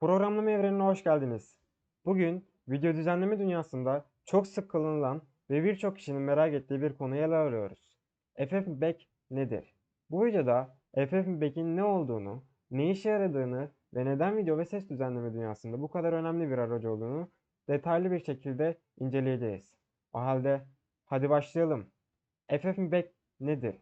Programlama evrenine hoş geldiniz. Bugün video düzenleme dünyasında çok sık kullanılan ve birçok kişinin merak ettiği bir konuyu ele alıyoruz. FFmpeg nedir? Bu videoda FFmpeg'in ne olduğunu, ne işe yaradığını ve neden video ve ses düzenleme dünyasında bu kadar önemli bir araç olduğunu detaylı bir şekilde inceleyeceğiz. O halde hadi başlayalım. FFmpeg nedir?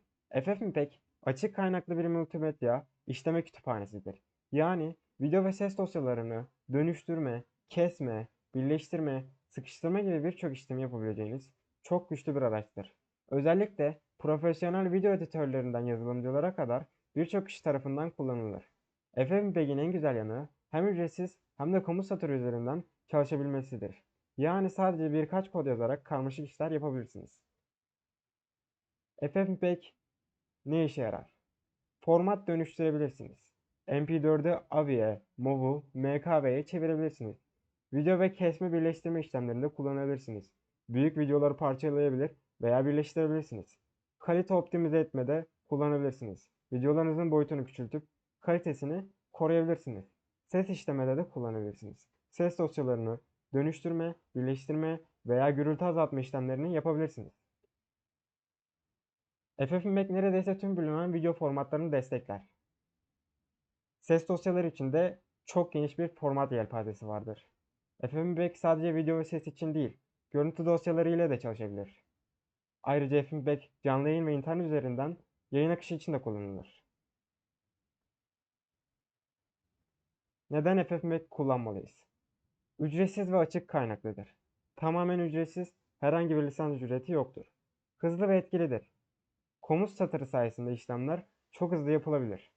FFmpeg açık kaynaklı bir multimedya işleme kütüphanesidir. Yani video ve ses dosyalarını dönüştürme, kesme, birleştirme, sıkıştırma gibi birçok işlemi yapabileceğiniz çok güçlü bir araçtır. Özellikle profesyonel video editörlerinden yazılımcılara kadar birçok kişi tarafından kullanılır. FFmpeg'in en güzel yanı hem ücretsiz hem de komut satırı üzerinden çalışabilmesidir. Yani sadece birkaç kod yazarak karmaşık işler yapabilirsiniz. FFmpeg ne işe yarar? Format dönüştürebilirsiniz. MP4'ü AVI'ye, MOV'u MKV'ye çevirebilirsiniz. Video ve kesme birleştirme işlemlerinde kullanabilirsiniz. Büyük videoları parçalayabilir veya birleştirebilirsiniz. Kalite optimize etmede kullanabilirsiniz. Videolarınızın boyutunu küçültüp kalitesini koruyabilirsiniz. Ses işlemede de kullanabilirsiniz. Ses dosyalarını dönüştürme, birleştirme veya gürültü azaltma işlemlerini yapabilirsiniz. FFmpeg neredeyse tüm bilinen video formatlarını destekler. Ses dosyaları için de çok geniş bir format yelpazesi vardır. FFmpeg sadece video ve ses için değil, görüntü dosyaları ile de çalışabilir. Ayrıca FFmpeg canlı yayın ve internet üzerinden yayın akışı için de kullanılır. Neden FFmpeg kullanmalıyız? Ücretsiz ve açık kaynaklıdır. Tamamen ücretsiz, herhangi bir lisans ücreti yoktur. Hızlı ve etkilidir. Komut satırı sayesinde işlemler çok hızlı yapılabilir.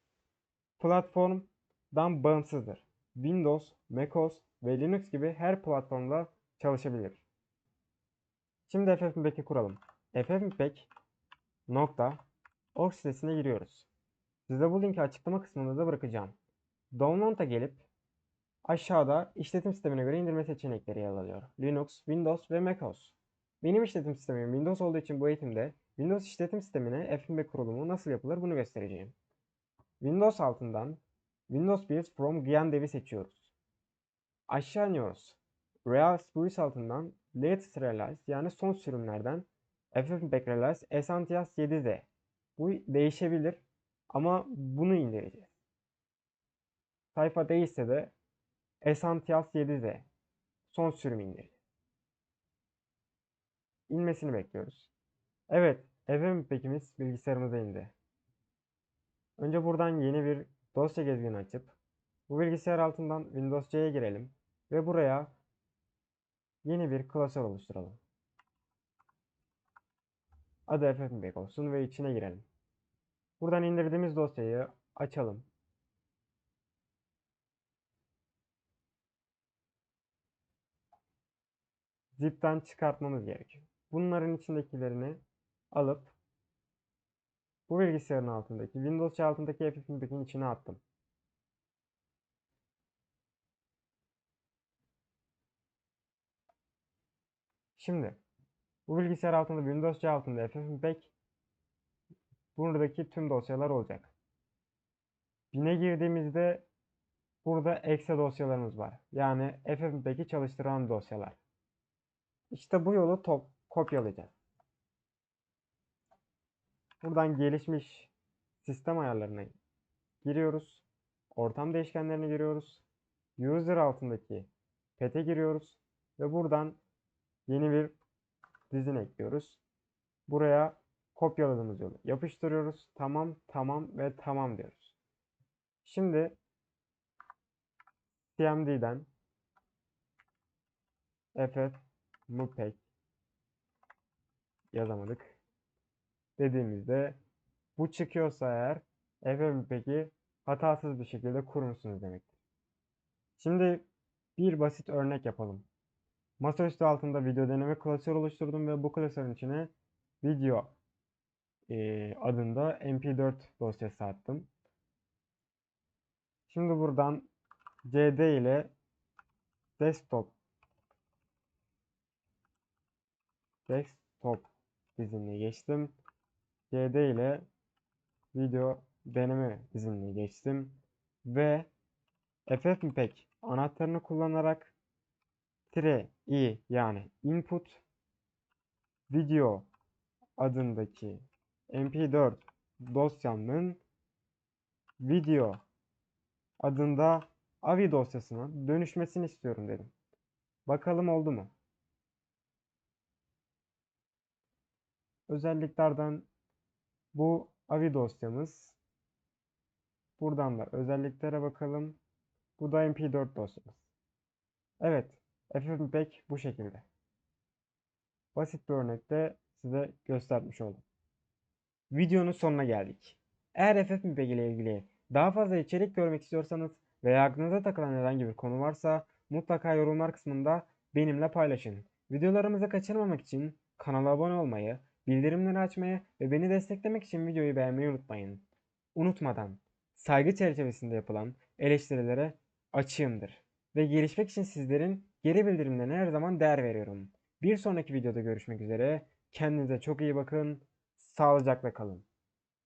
Platformdan bağımsızdır. Windows, macOS ve Linux gibi her platformda çalışabilir. Şimdi FFmpeg'i kuralım. ffmpeg.org sitesine giriyoruz. Size bu linki açıklama kısmında da bırakacağım. Download'a gelip aşağıda işletim sistemine göre indirme seçenekleri yer alıyor. Linux, Windows ve macOS. Benim işletim sistemim Windows olduğu için bu eğitimde Windows işletim sistemine FFmpeg kurulumu nasıl yapılır bunu göstereceğim. Windows altından Windows Builds from Gyandev'i seçiyoruz. Aşağı iniyoruz. Real Builds altından Latest Release yani son sürümlerden FFmpeg Release Essentials 7D. Bu değişebilir ama bunu indireceğiz. Sayfa değişse de Essentials 7D son sürüm indireceğiz. İnmesini bekliyoruz. Evet, FFmpeg'imiz bilgisayarımıza indi. Önce buradan yeni bir dosya gezgini açıp bu bilgisayar altından Windows C'ye girelim ve buraya yeni bir klasör oluşturalım. Adı FFmpeg olsun ve içine girelim. Buradan indirdiğimiz dosyayı açalım. Zip'ten çıkartmamız gerekiyor. Bunların içindekilerini alıp bu bilgisayarın altındaki Windows altındaki FFmpeg'in içine attım. Şimdi bu bilgisayar altında Windows altında FFmpeg buradaki tüm dosyalar olacak. Bine girdiğimizde burada exe dosyalarımız var. Yani FFmpeg'i çalıştıran dosyalar. İşte bu yolu top kopyalayacağız. Buradan gelişmiş sistem ayarlarına giriyoruz. Ortam değişkenlerine giriyoruz. User altındaki pet'e giriyoruz. Ve buradan yeni bir dizin ekliyoruz. Buraya kopyaladığımız yolu yapıştırıyoruz. Tamam, tamam ve tamam diyoruz. Şimdi cmd'den ff mpeg yazamadık dediğimizde bu çıkıyorsa eğer FFmpeg'i hatasız bir şekilde kurmuşsunuz demektir. Şimdi bir basit örnek yapalım. Masaüstü altında video deneme klasörü oluşturdum ve bu klasörün içine video e, adında mp4 dosyası attım. Şimdi buradan cd ile desktop desktop dizinine geçtim. CD ile video deneme dizinine geçtim ve FFmpeg anahtarını kullanarak tire i yani input video adındaki mp4 dosyamın video adında avi dosyasına dönüşmesini istiyorum dedim. Bakalım oldu mu? Özelliklerden bu avi dosyamız. Buradan da özelliklere bakalım. Bu da mp4 dosyamız. Evet, FFmpeg bu şekilde. Basit bir örnekte size göstermiş oldum. Videonun sonuna geldik. Eğer FFmpeg ile ilgili daha fazla içerik görmek istiyorsanız veya aklınıza takılan herhangi bir konu varsa mutlaka yorumlar kısmında benimle paylaşın. Videolarımızı kaçırmamak için kanala abone olmayı, bildirimleri açmayı ve beni desteklemek için videoyu beğenmeyi unutmayın. Unutmadan saygı çerçevesinde yapılan eleştirilere açığımdır ve gelişmek için sizlerin geri bildirimlerine her zaman değer veriyorum. Bir sonraki videoda görüşmek üzere. Kendinize çok iyi bakın. Sağlıcakla kalın.